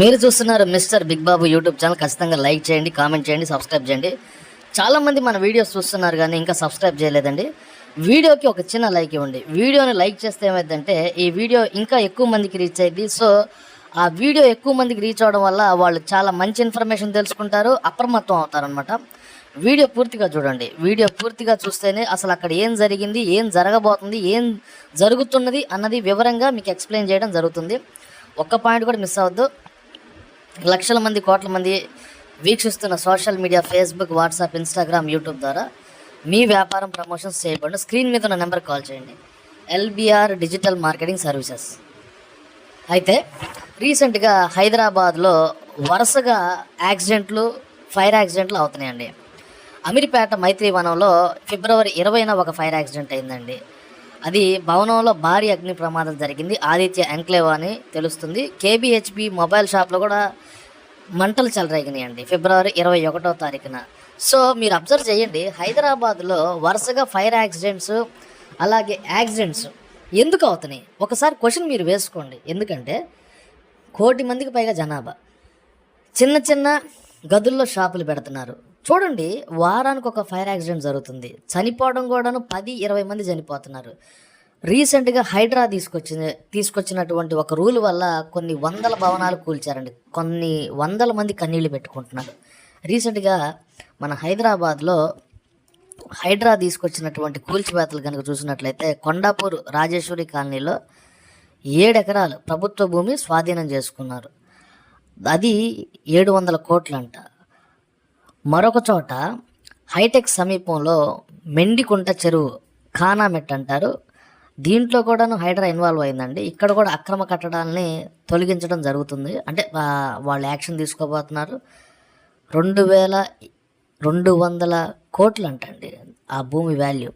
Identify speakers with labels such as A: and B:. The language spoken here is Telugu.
A: మీరు చూస్తున్నారు mister big Babu YouTube channel ఖచ్చితంగా లైక్ చేయండి కామెంట్ చేయండి సబ్స్క్రైబ్ చేయండి. చాలామంది మన వీడియోస్ చూస్తున్నారు కానీ ఇంకా సబ్స్క్రైబ్ చేయలేదండి. వీడియోకి ఒక చిన్న లైక్ ఇవ్వండి. వీడియోని లైక్ చేస్తే ఏమైందంటే ఈ వీడియో ఇంకా ఎక్కువ మందికి రీచ్ అయ్యింది సో ఆ వీడియో ఎక్కువ మందికి రీచ్ అవ్వడం వల్ల వాళ్ళు చాలా మంచి ఇన్ఫర్మేషన్ తెలుసుకుంటారు అప్రమత్తం అవుతారనమాట వీడియో పూర్తిగా చూడండి. వీడియో పూర్తిగా చూస్తేనే అసలు అక్కడ ఏం జరిగింది ఏం జరగబోతుంది ఏం జరుగుతున్నది అన్నది వివరంగా మీకు ఎక్స్ప్లెయిన్ చేయడం జరుగుతుంది. ఒక్క పాయింట్ కూడా మిస్ అవ్వద్దు. లక్షల మంది కోట్ల మంది వీక్షిస్తున్న social media Facebook WhatsApp Instagram YouTube ద్వారా మీ వ్యాపారం ప్రమోషన్స్ చేయబడిన స్క్రీన్ మీద ఉన్న నెంబర్ కాల్ చేయండి. L B R digital marketing services. అయితే రీసెంట్గా హైదరాబాద్లో వరుసగా యాక్సిడెంట్లు ఫైర్ యాక్సిడెంట్లు అవుతున్నాయండి. అమీర్పేట మైత్రి వనంలో ఫిబ్రవరి ఇరవైన ఒక ఫైర్ యాక్సిడెంట్ అయిందండి. అది భవనంలో భారీ అగ్ని ప్రమాదం జరిగింది. ఆదిత్య ఎంక్లేవ్ అని తెలుస్తుంది. కేబిహెచ్బి మొబైల్ షాప్లో కూడా మంటలు చెలరేగినాయండి ఫిబ్రవరి ఇరవై ఒకటో తారీఖున. సో మీరు అబ్జర్వ్ చేయండి. హైదరాబాద్లో వరుసగా ఫైర్ యాక్సిడెంట్స్ అలాగే యాక్సిడెంట్స్ ఎందుకు అవుతున్నాయి? ఒకసారి క్వశ్చన్ మీరు వేసుకోండి. ఎందుకంటే కోటి మందికి పైగా జనాభా. చిన్న చిన్న గదుల్లో షాపులు పెడుతున్నారు. చూడండి వారానికి ఒక ఫైర్ యాక్సిడెంట్ జరుగుతుంది. చనిపోవడం కూడాను పది ఇరవై మంది చనిపోతున్నారు. రీసెంట్గా హైడ్రా తీసుకొచ్చిన తీసుకొచ్చినటువంటి ఒక రూల్ వల్ల కొన్ని వందల భవనాలు కూల్చారండి. కొన్ని వందల మంది కన్నీళ్ళు పెట్టుకుంటున్నారు. రీసెంట్గా మన హైదరాబాద్లో హైడ్రా తీసుకొచ్చినటువంటి కూల్చివేతలు కనుక చూసినట్లయితే కొండాపూర్ రాజేశ్వరి కాలనీలో ఏడు ఎకరాలు ప్రభుత్వ భూమి స్వాధీనం చేసుకున్నారు. అది ఏడు వందల కోట్లంట. మరొక చోట హైటెక్ సమీపంలో మెండికుంట చెరువు ఖానామెట్ అంటారు. దీంట్లో కూడాను హైడ్రా ఇన్వాల్వ్ అయిందండి. ఇక్కడ కూడా అక్రమ కట్టడాలని తొలగించడం జరుగుతుంది. అంటే వాళ్ళు యాక్షన్ తీసుకోబోతున్నారు. రెండు వేల రెండు వందల కోట్లు అంటండి ఆ భూమి వాల్యూ.